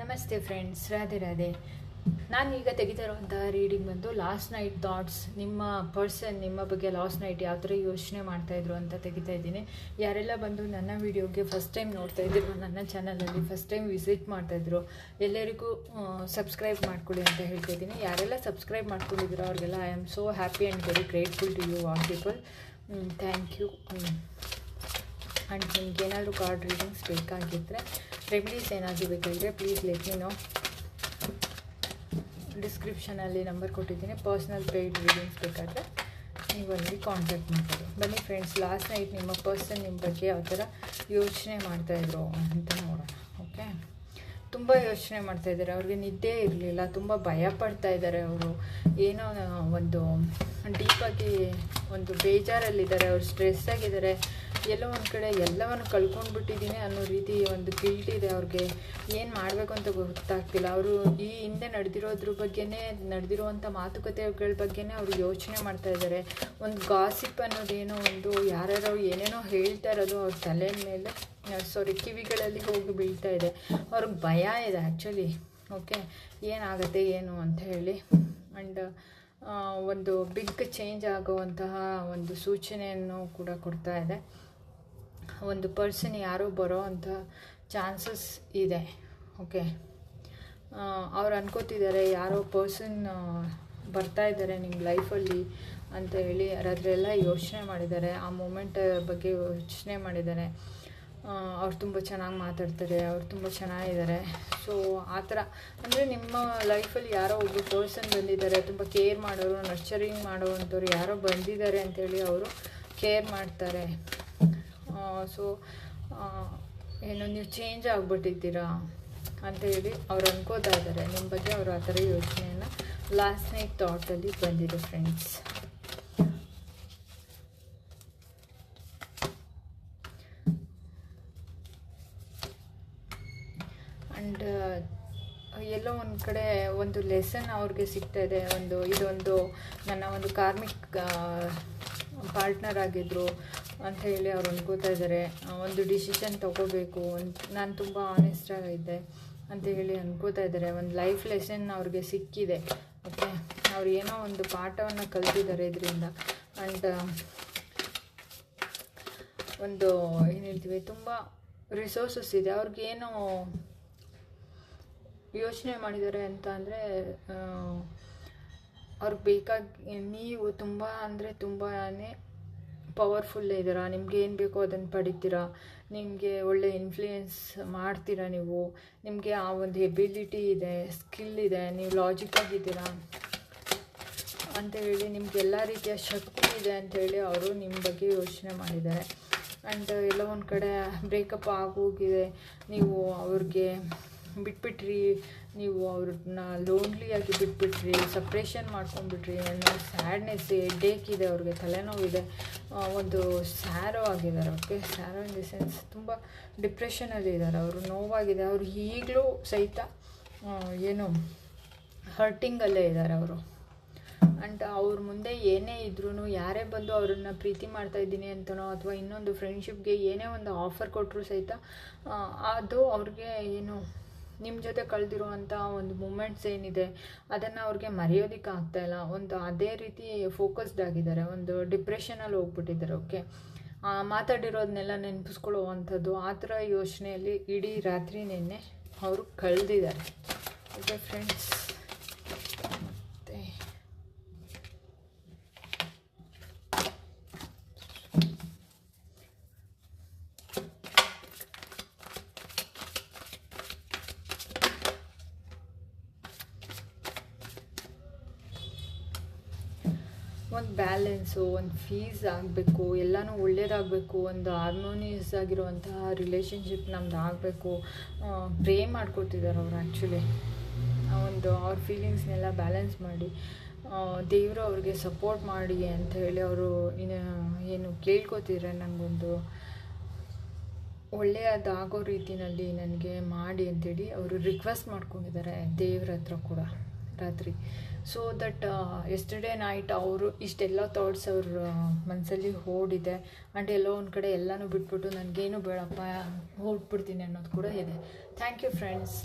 ನಮಸ್ತೆ ಫ್ರೆಂಡ್ಸ್ ರಾಧೆ ರಾಧೆ. ನಾನು ಈಗ ತೆಗಿತಾ ಇರುವಂತಹ ರೀಡಿಂಗ್ ಬಂದು ಲಾಸ್ಟ್ ನೈಟ್ ಥಾಟ್ಸ್ ನಿಮ್ಮ ಪರ್ಸನ್ ನಿಮ್ಮ ಬಗ್ಗೆ ಲಾಸ್ಟ್ ನೈಟ್ ಯಾವ ಥರ ಯೋಚನೆ ಮಾಡ್ತಾಯಿದ್ರು ಅಂತ ತೆಗಿತಾ ಇದ್ದೀನಿ. ಯಾರೆಲ್ಲ ಬಂದು ನನ್ನ ವಿಡಿಯೋಗೆ ಫಸ್ಟ್ ಟೈಮ್ ನೋಡ್ತಾ ಇದ್ರು ನನ್ನ ಚಾನಲಲ್ಲಿ ಫಸ್ಟ್ ಟೈಮ್ ವಿಸಿಟ್ ಮಾಡ್ತಾಯಿದ್ರು ಎಲ್ಲರಿಗೂ ಸಬ್ಸ್ಕ್ರೈಬ್ ಮಾಡ್ಕೊಳ್ಳಿ ಅಂತ ಹೇಳ್ತಾ ಇದ್ದೀನಿ. ಯಾರೆಲ್ಲ ಸಬ್ಸ್ಕ್ರೈಬ್ ಮಾಡ್ಕೊಂಡಿದ್ರು ಅವ್ರಿಗೆಲ್ಲ I am so happy and very grateful to you all people thank you and ನಿಮ್ಗೆ ಏನಾದರೂ ಕಾರ್ಡ್ ರೀಡಿಂಗ್ಸ್ ಬೇಕಾಗಿದ್ದರೆ ರೆಮಿಡೀಸ್ ಏನಾದರೂ ಬೇಕಾಗಿದ್ರೆ ಪ್ಲೀಸ್ ಲೆಟ್ ಮಿ ನೋ ಡಿಸ್ಕ್ರಿಪ್ಷನಲ್ಲಿ ನಂಬರ್ ಕೊಟ್ಟಿದ್ದೀನಿ. ಪರ್ಸ್ನಲ್ ಪೇಯ್ಡ್ ರೀಡಿಂಗ್ಸ್ ಬೇಕಾದರೆ ನೀವು ಅಲ್ಲಿ ಕಾಂಟ್ಯಾಕ್ಟ್ ಮಾಡ್ಬೋದು. ಬನ್ನಿ ಫ್ರೆಂಡ್ಸ್ ಲಾಸ್ಟ್ ನೈಟ್ ನಿಮ್ಮ ಪರ್ಸನ್ ನಿಮ್ಮ ಬಗ್ಗೆ ಯಾವ ಥರ ಯೋಚನೆ ಮಾಡ್ತಾಯಿದ್ರು ಅಂತ ನೋಡೋಣ ಓಕೆ ತುಂಬ ಯೋಚನೆ ಮಾಡ್ತಾ ಇದ್ದಾರೆ. ಅವ್ರಿಗೆ ನಿದ್ದೆ ಇರಲಿಲ್ಲ, ತುಂಬ ಭಯ ಪಡ್ತಾ ಇದ್ದಾರೆ ಅವರು. ಏನೋ ಒಂದು ಡೀಪಾಗಿ ಒಂದು ಬೇಜಾರಲ್ಲಿದ್ದಾರೆ, ಅವ್ರು ಸ್ಟ್ರೆಸ್ ಆಗಿದ್ದಾರೆ. ಎಲ್ಲೋ ಒಂದು ಕಡೆ ಎಲ್ಲವನ್ನು ಕಳ್ಕೊಂಡ್ಬಿಟ್ಟಿದ್ದೀನಿ ಅನ್ನೋ ರೀತಿ ಒಂದು ಗಿಲ್ಟ್ ಇದೆ ಅವ್ರಿಗೆ. ಏನು ಮಾಡಬೇಕು ಅಂತ ಗೊತ್ತಾಗ್ತಿಲ್ಲ. ಅವರು ಈ ಹಿಂದೆ ನಡೆದಿರೋದ್ರ ಬಗ್ಗೆನೇ ನಡೆದಿರುವಂಥ ಮಾತುಕತೆಗಳ ಬಗ್ಗೆನೇ ಅವರು ಯೋಚನೆ ಮಾಡ್ತಾ ಇದ್ದಾರೆ. ಒಂದು ಗಾಸಿಪ್ ಅನ್ನೋದೇನೋ ಒಂದು, ಯಾರ್ಯಾರೋ ಏನೇನೋ ಹೇಳ್ತಾ ಇರೋದು ಅವ್ರ ತಲೆ ಮೇಲೆ. ಸಾರಿ ಕಿವಿಗಳಲ್ಲಿ ಹೋಗಿ ಬೀಳ್ತಾ ಇದೆ. ಅವ್ರಿಗೆ ಭಯ ಇದೆ ಆ್ಯಕ್ಚುಲಿ ಓಕೆ ಏನಾಗುತ್ತೆ, ಏನು ಅಂತ ಹೇಳಿ. ಆ್ಯಂಡ್ ಒಂದು ಬಿಗ್ ಚೇಂಜ್ ಆಗುವಂತಹ ಒಂದು ಸೂಚನೆಯನ್ನು ಕೂಡ ಕೊಡ್ತಾ ಇದೆ. ಒಂದು ಪರ್ಸನ್ ಯಾರೋ ಬರೋ ಅಂತ ಚಾನ್ಸಸ್ ಇದೆ. ಓಕೆ ಅವ್ರು ಅನ್ಕೋತಿದ್ದಾರೆ, ಯಾರೋ ಪರ್ಸನ್ ಬರ್ತಾ ಇದ್ದಾರೆ ನಿಮ್ಮ ಲೈಫಲ್ಲಿ ಅಂತ ಹೇಳಿ. ಅದರೆಲ್ಲ ಯೋಚನೆ ಮಾಡಿದ್ದಾರೆ, ಆ ಮೂಮೆಂಟ್ ಬಗ್ಗೆ ಯೋಚನೆ ಮಾಡಿದ್ದಾರೆ. ಅವ್ರು ತುಂಬ ಚೆನ್ನಾಗಿ ಮಾತಾಡ್ತಾರೆ, ಅವ್ರು ತುಂಬ ಚೆನ್ನಾಗಿದ್ದಾರೆ. ಸೊ ಆ ಥರ, ಅಂದರೆ ನಿಮ್ಮ ಲೈಫಲ್ಲಿ ಯಾರೋ ಒಬ್ಬರು ಪರ್ಸನ್ ಬಂದಿದ್ದಾರೆ, ತುಂಬ ಕೇರ್ ಮಾಡೋರು ನರ್ಚರಿಂಗ್ ಮಾಡೋವಂಥವ್ರು ಯಾರೋ ಬಂದಿದ್ದಾರೆ ಅಂತೇಳಿ ಅವರು ಕೇರ್ ಮಾಡ್ತಾರೆ. ಸೊ ಏನು, ನೀವು ಚೇಂಜ್ ಆಗಿಬಿಟ್ಟಿದ್ದೀರಾ ಅಂತ ಹೇಳಿ ಅವ್ರು ಅನ್ಕೋತಾ ಇದ್ದಾರೆ. ನಿಮ್ಮ ಬಗ್ಗೆ ಅವರು ಆ ಥರ ಯೋಚನೆಯನ್ನು ಲಾಸ್ಟ್ ನೈಟ್ ಥಾಟಲ್ಲಿ ಬಂದಿದೆ ಫ್ರೆಂಡ್ಸ್ ಆ್ಯಂಡ್ ಎಲ್ಲೋ ಒಂದು ಕಡೆ ಒಂದು ಲೆಸನ್ ಅವ್ರಿಗೆ ಸಿಗ್ತಾ ಇದೆ. ಒಂದು, ಇದೊಂದು ನನ್ನ ಒಂದು ಕಾರ್ಮಿಕ್ ಪಾರ್ಟ್ನರ್ ಆಗಿದ್ದರು ಅಂತ ಹೇಳಿ ಅವ್ರು ಅನ್ಕೋತಾ ಇದ್ದಾರೆ ಒಂದು ಡಿಸಿಷನ್ ತೊಗೋಬೇಕು ಒಂದು ನಾನು ತುಂಬ ಆನೆಸ್ಟ್ ಆಗಿದ್ದೆ ಅಂತ ಹೇಳಿ ಅನ್ಕೋತಾ ಇದ್ದಾರೆ ಒಂದು ಲೈಫ್ ಲೆಸನ್ ಅವ್ರಿಗೆ ಸಿಕ್ಕಿದೆ. ಓಕೆ ಅವ್ರು ಏನೋ ಒಂದು ಪಾಠವನ್ನು ಕಲ್ತಿದ್ದಾರೆ ಇದರಿಂದ. ಆ್ಯಂಡ್ ಒಂದು, ಏನು ಹೇಳ್ತೀವಿ, ತುಂಬ ರಿಸೋರ್ಸಸ್ ಇದೆ. ಅವ್ರಿಗೇನು ಯೋಚನೆ ಮಾಡಿದ್ದಾರೆ ಅಂತ ಅಂದರೆ ಅವ್ರಿಗೆ ಬೇಕಾಗಿ, ನೀವು ತುಂಬ ಅಂದರೆ ತುಂಬಾ ಪವರ್ಫುಲ್ ಇದ್ದೀರಾ, ನಿಮ್ಗೆ ಏನು ಬೇಕೋ ಅದನ್ನು ಪಡಿತೀರಾ, ನಿಮಗೆ ಒಳ್ಳೆ ಇನ್ಫ್ಲೂಯೆನ್ಸ್ ಮಾಡ್ತೀರಾ ನೀವು, ನಿಮಗೆ ಆ ಒಂದು ಎಬಿಲಿಟಿ ಇದೆ ಸ್ಕಿಲ್ ಇದೆ, ನೀವು ಲಾಜಿಕ್ ಆಗಿದ್ದೀರಾ ಅಂತ ಹೇಳಿ ನಿಮ್ಗೆ ಎಲ್ಲ ರೀತಿಯ ಶಕ್ತಿ ಇದೆ ಅಂತೇಳಿ ಅವರು ನಿಮ್ಮ ಬಗ್ಗೆ ಯೋಚನೆ ಮಾಡಿದ್ದಾರೆ. ಆ್ಯಂಡ್ ಎಲ್ಲೋ ಒಂದು ಕಡೆ ಬ್ರೇಕಪ್ ಆಗೋಗಿದೆ ನೀವು ಅವ್ರಿಗೆ ಬಿಟ್ಬಿಟ್ರಿ, ನೀವು ಅವ್ರನ್ನ ಲೋನ್ಲಿಯಾಗಿ ಬಿಟ್ಬಿಟ್ರಿ ಸಪ್ರೇಷನ್ ಮಾಡ್ಕೊಂಡ್ಬಿಟ್ರಿ ಅನ್ನೋ ಸ್ಯಾಡ್ನೆಸ್ ಡೇಕ್ ಇದೆ ಅವ್ರಿಗೆ, ತಲೆನೋವಿದೆ. ಒಂದು ಸ್ಯಾರೋ ಆಗಿದ್ದಾರೆ okay sorrow in the sense ತುಂಬ ಡಿಪ್ರೆಷನಲ್ಲಿ ಇದ್ದಾರೆ ಅವರು, ನೋವಾಗಿದೆ. ಅವರು ಈಗಲೂ ಸಹಿತ ಏನು ಹರ್ಟಿಂಗಲ್ಲೇ ಇದ್ದಾರೆ ಅವರು. ಆ್ಯಂಡ್ ಅವ್ರ ಮುಂದೆ ಏನೇ ಇದ್ರೂ ಯಾರೇ ಬಂದು ಅವ್ರನ್ನ ಪ್ರೀತಿ ಮಾಡ್ತಾ ಇದ್ದೀನಿ ಅಂತನೋ ಅಥವಾ ಇನ್ನೊಂದು ಫ್ರೆಂಡ್ಶಿಪ್ಗೆ ಏನೇ ಒಂದು ಆಫರ್ ಕೊಟ್ಟರು ಸಹಿತ ಅದು ಅವ್ರಿಗೆ ಏನು ನಿಮ್ಮ ಜೊತೆ ಕಳೆದಿರುವಂಥ ಒಂದು ಮೂಮೆಂಟ್ಸ್ ಏನಿದೆ, ಅದನ್ನು ಅವ್ರಿಗೆ ಮರೆಯೋದಕ್ಕೆ ಆಗ್ತಾಯಿಲ್ಲ ಒಂದು ಅದೇ ರೀತಿ ಫೋಕಸ್ಡ್ ಆಗಿದ್ದಾರೆ, ಒಂದು ಡಿಪ್ರೆಷನಲ್ಲಿ ಹೋಗ್ಬಿಟ್ಟಿದ್ದಾರೆ ಓಕೆ ಮಾತಾಡಿರೋದನ್ನೆಲ್ಲ ನೆನಪಿಸ್ಕೊಳ್ಳುವಂಥದ್ದು ಆ ಥರ ಯೋಚನೆಯಲ್ಲಿ ಇಡೀ ರಾತ್ರಿ ನಿನ್ನೆ ಅವರು ಕಳೆದಿದ್ದಾರೆ. ಓಕೆ ಫ್ರೆಂಡ್ಸ್ ಒಂದು ಬ್ಯಾಲೆನ್ಸು ಒಂದು ಫೀಸ್ ಆಗಬೇಕು, ಎಲ್ಲನೂ ಒಳ್ಳೆಯದಾಗಬೇಕು ಒಂದು ಹಾರ್ಮೋನಿಯಸ್ ಆಗಿರುವಂತಹ ರಿಲೇಷನ್ಶಿಪ್ ನಮ್ದು ಆಗಬೇಕು. ಪ್ರೇ ಮಾಡ್ಕೊತಿದ್ದಾರೆ ಅವ್ರು ಆ್ಯಕ್ಚುಲಿ ಒಂದು ಅವ್ರ ಫೀಲಿಂಗ್ಸ್ನೆಲ್ಲ ಬ್ಯಾಲೆನ್ಸ್ ಮಾಡಿ ದೇವರು ಅವ್ರಿಗೆ ಸಪೋರ್ಟ್ ಮಾಡಿ ಅಂತ ಹೇಳಿ ಅವರು ಏನು ಕೇಳ್ಕೊತಿದ್ರೆ ನನಗೊಂದು ಒಳ್ಳೆಯದಾಗೋ ರೀತಿಯಲ್ಲಿ ನನಗೆ ಮಾಡಿ ಅಂತೇಳಿ ಅವರು ರಿಕ್ವೆಸ್ಟ್ ಮಾಡ್ಕೊಂಡಿದ್ದಾರೆ ದೇವ್ರ ಹತ್ರ ಕೂಡ. ರಾತ್ರಿ ಸೊ ದಟ್ ಎಸ್ಟರ್ಡೇ ನೈಟ್ ಅವರು ಇಷ್ಟೆಲ್ಲ ಥಾಟ್ಸ್ ಅವ್ರ ಮನಸ್ಸಲ್ಲಿ ಓಡಿದೆ. ಆ್ಯಂಡ್ ಎಲ್ಲೋ ಒಂದು ಕಡೆ ಎಲ್ಲನೂ ಬಿಟ್ಬಿಟ್ಟು ನನಗೇನು ಬೇಡಪ್ಪ ಹೊರಟ್ಬಿಡ್ತೀನಿ ಅನ್ನೋದು ಕೂಡ ಇದೆ. Thank you friends